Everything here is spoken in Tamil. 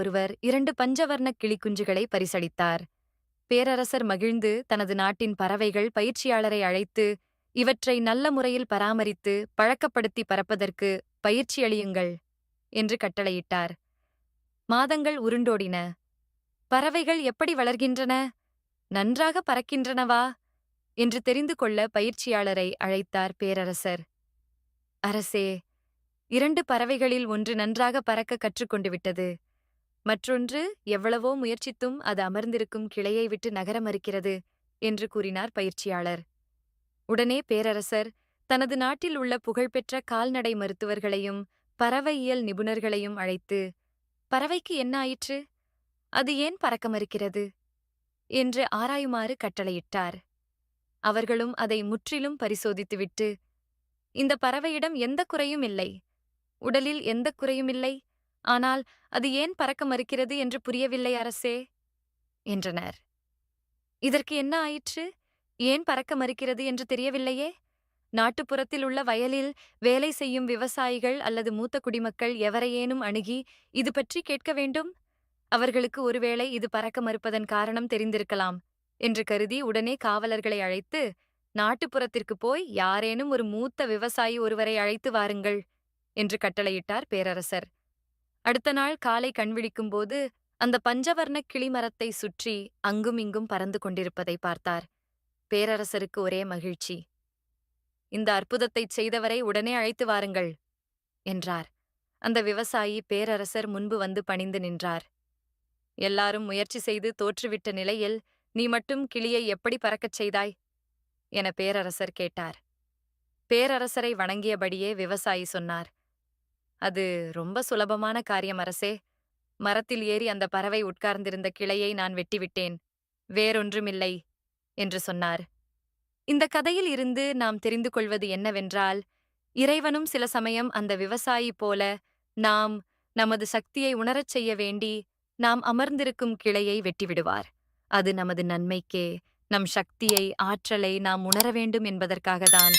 ஒருவர் இரண்டு பஞ்சவர்ண கிளிக்குஞ்சுகளை பரிசளித்தார். பேரரசர் மகிழ்ந்து தனது நாட்டின் பறவைகள் பயிற்சியாளரை அழைத்து இவற்றை நல்ல முறையில் பராமரித்து பழக்கப்படுத்தி பறப்பதற்கு பயிற்சி அளியுங்கள் என்று கட்டளையிட்டார். மாதங்கள் உருண்டோடின. பறவைகள் எப்படி வளர்கின்றன? நன்றாக பறக்கின்றனவா? என்று தெரிந்து கொள்ள பயிற்சியாளரை அழைத்தார் பேரரசர். அரசே இரண்டு பறவைகளில் ஒன்று நன்றாக பறக்க கற்றுக்கொண்டு விட்டது. மற்றொன்று எவ்வளவோ முயற்சித்தும் அது அமர்ந்திருக்கும் கிளையை விட்டு நகர மறுக்கிறது என்று கூறினார் பயிற்சியாளர். உடனே பேரரசர் தனது நாட்டில் உள்ள புகழ்பெற்ற கால்நடை மருத்துவர்களையும் பறவையியல் நிபுணர்களையும் அழைத்து பறவைக்கு என்ன ஆயிற்று? அது ஏன் பறக்க மறுக்கிறது என்று ஆராயுமாறு கட்டளையிட்டார். அவர்களும் அதை முற்றிலும் பரிசோதித்துவிட்டு இந்த பறவையிடம் எந்த குறையும் இல்லை. உடலில் எந்த குறையும் இல்லை. ஆனால் அது ஏன் பறக்க மறுக்கிறது என்று புரியவில்லை அரசே? என்றனர். இதற்கு என்ன ஆயிற்று? ஏன் பறக்க மறுக்கிறது என்று தெரியவில்லையே? நாட்டுப்புறத்தில் உள்ள வயலில் வேலை செய்யும் விவசாயிகள் அல்லது மூத்த குடிமக்கள் எவரையேனும் அணுகி இது பற்றி கேட்க வேண்டும்? அவர்களுக்கு ஒருவேளை இது பறக்க மறுப்பதன் காரணம் தெரிந்திருக்கலாம் என்று கருதி உடனே காவலர்களை அழைத்து நாட்டுப்புறத்திற்கு போய் யாரேனும் ஒரு மூத்த விவசாயி ஒருவரை அழைத்து வாருங்கள் என்று கட்டளையிட்டார் பேரரசர். அடுத்த நாள் காலை கண்விழிக்கும்போது அந்த பஞ்சவர்ண கிளிமரத்தை சுற்றி அங்கும் இங்கும் பறந்து கொண்டிருப்பதை பார்த்தார். பேரரசருக்கு ஒரே மகிழ்ச்சி. இந்த அற்புதத்தைச் செய்தவரை உடனே அழைத்து வாருங்கள் என்றார். அந்த விவசாயி பேரரசர் முன்பு வந்து பணிந்து நின்றார். எல்லாரும் முயற்சி செய்து தோற்றுவிட்ட நிலையில் நீ மட்டும் கிளியை எப்படி பறக்கச் செய்தாய்? என பேரரசர் கேட்டார். பேரரசரை வணங்கியபடியே விவசாயி சொன்னார். அது ரொம்ப சுலபமான காரியம் அரசே. மரத்தில் ஏறி அந்த பறவை உட்கார்ந்திருந்த கிளையை நான் வெட்டிவிட்டேன். வேறொன்றுமில்லை என்று சொன்னார். இந்த கதையில் இருந்து நாம் தெரிந்து கொள்வது என்னவென்றால் இறைவனும் சில சமயம் அந்த விவசாயி போல நாம் நமது சக்தியை உணரச் செய்ய வேண்டி நாம் அமர்ந்திருக்கும் கிளையை வெட்டிவிடுவார். அது நமது நன்மைக்கே நம் சக்தியை ஆற்றலை நாம் உணர வேண்டும் என்பதற்காகத்தான்